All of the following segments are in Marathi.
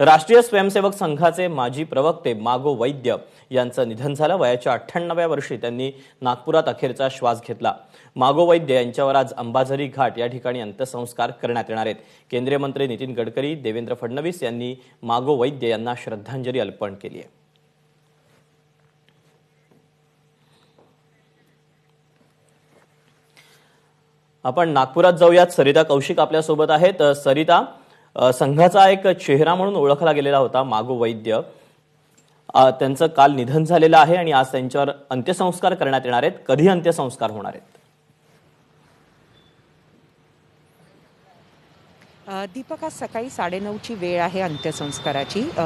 राष्ट्रीय स्वयंसेवक संघाचे माजी प्रवक्ते मागो वैद्य यांचं निधन झालं. वयाच्या अठ्ठ्याण्णव्या वर्षी त्यांनी नागपुरात अखेरचा श्वास घेतला. मागो वैद्य यांच्यावर आज अंबाझरी घाट या ठिकाणी अंत्यसंस्कार करण्यात येणार आहेत. केंद्रीय मंत्री नितीन गडकरी देवेंद्र फडणवीस यांनी मागो वैद्य यांना श्रद्धांजली अर्पण केली आहे. आपण नागपुरात जाऊयात. सरिता कौशिक आपल्यासोबत आहेत सरिता संघाचा एक चेहरा म्हणून ओळखला गेलेला होता मागो वैद्य. त्यांचं काल निधन झालेलं आहे आणि आज त्यांच्यावर अंत्यसंस्कार करण्यात येणार आहेत. कधी अंत्यसंस्कार होणार आहेत? दीपक आज सकाळी साडेनऊची वेळ आहे अंत्यसंस्काराची. अ,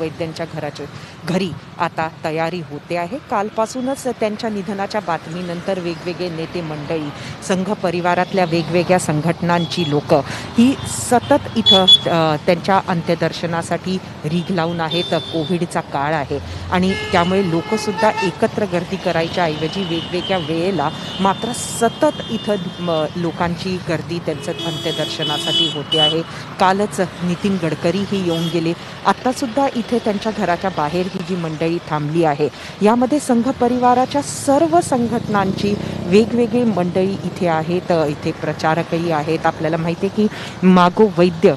वैद्यांच्या घराच्या घरी आता तयारी होते आहे. कालपासूनच त्यांच्या निधनाच्या बातमीनंतर वेगवेगळे नेते मंडळी संघ परिवारातल्या वेगवेगळ्या संघटनांची लोक ही सतत इथं त्यांच्या अंत्यदर्शनासाठी रीग लावून आहेत. कोविडचा काळ आहे आणि त्यामुळे लोकसुद्धा एकत्र गर्दी करायच्या ऐवजी वेगवेगळ्या वेळेला मात्र सतत इथं लोकांची गर्दी त्यांचं अंत्यदर्शनासाठी होती आहे. कालच नितीन गडकरी ही येऊन गेले. आत्तासुद्धा इथे त्यांच्या घराच्या बाहेर ही जी मंडळी थांबली आहे यामध्ये संघ परिवाराच्या सर्व संघटनांची वेगवेगळी मंडळी इथे आहेत इथे प्रचारकही आहेत. आपल्याला माहिती आहे की मागो वैद्य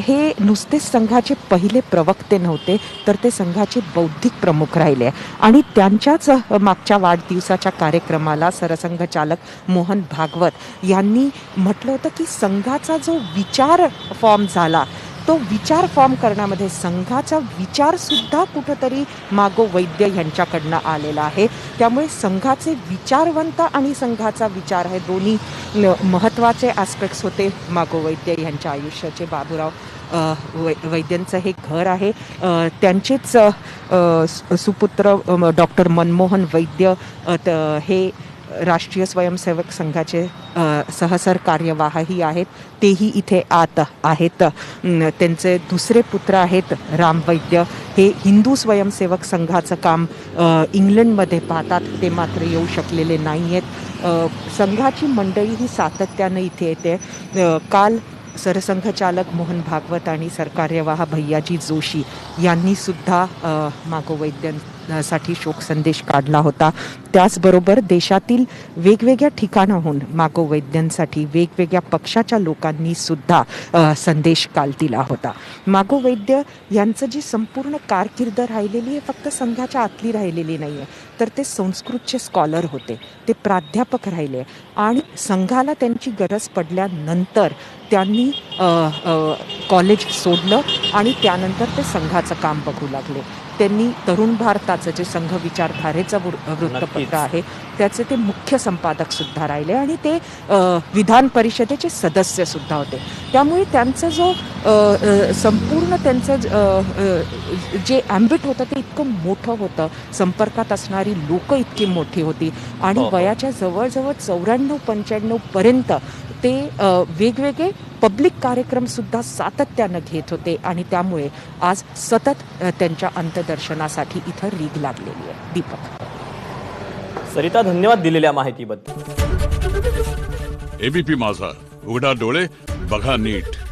हे नुसतेच संघाचे पहिले प्रवक्ते नव्हते तर ते संघाचे बौद्धिक प्रमुख राहिले. आणि त्यांच्याच मागच्या वाढदिवसाच्या कार्यक्रमाला सरसंघचालक मोहन भागवत यांनी म्हटलं होतं की संघाचा जो विचार फॉर्म झाला तो विचार फॉर्म करण्यामध्ये संघाचा विचारसुद्धा कुठंतरी मागो वैद्य यांच्याकडनं आलेला आहे. त्यामुळे संघाचे विचारवंत आणि संघाचा विचार हे दोन्ही महत्त्वाचे ॲस्पेक्ट्स होते मागो वैद्य यांच्या आयुष्याचे. बाबूराव वै वैद्यांचं हे घर आहे. त्यांचेच सुपुत्र डॉक्टर मनमोहन वैद्य त- हे राष्ट्रीय स्वयंसेवक संघाचे सहसर कार्यवाहही आहेत. तेही इथे आत आहेत. त्यांचे दुसरे पुत्र आहेत राम वैद्य. हे हिंदू स्वयंसेवक संघाचं काम इंग्लंडमध्ये पाहतात. ते मात्र येऊ शकलेले नाही आहेत संघाची मंडळी ही सातत्यानं इथे येते. काल सरसंघचालक मोहन भागवत आणि सरकार्यवाह भैयाजी जोशी यांनी सुद्धा अ, मागो वैद्यांसाठी काढला होता. त्याचबरोबर देशातील वेगवेगळ्या ठिकाणाहून मागो वैद्यांसाठी वेगवेगळ्या पक्षाच्या लोकांनी सुद्धा संदेश काल दिला होता. मागो वैद्य यांचं जी संपूर्ण कारकीर्द राहिलेली आहे फक्त संघाच्या आतली राहिलेली नाही आहे तर ते संस्कृतचे स्कॉलर होते ते प्राध्यापक राहिले. आणि संघाला त्यांची गरज पडल्यानंतर त्यांनी कॉलेज सोडलं आणि त्यानंतर ते संघाचं काम बघू लागले त्यांनी तरुण भारताचं जे संघ विचारधारेचं वृ- वृत्तपत्र. आहे त्याचे ते मुख्य संपादक सुद्धा राहिले आणि ते विधान परिषदेचे सदस्य सुद्धा होते त्यामुळे त्यांचं जो संपूर्ण त्यांचं ज- ॲम्बिट होतं ते इतकं मोठं होतं संपर्कात असणारी लोकं इतकी मोठी होती आणि हो, हो. वयाच्या जवळजवळ चौऱ्याण्णव पंच्याण्णव पर्यंत ते वेगवेगळे पब्लिक कार्यक्रम सुद्धा सातत्यानं घेत होते आणि त्यामुळे आज सतत त्यांच्या अंतदर्शनासाठी इथं रीग लागलेली आहे. दीपक. सरिता धन्यवाद दिलेल्या माहितीबद्दल. एबीपी माझा. उघडा डोळे बघा नीट.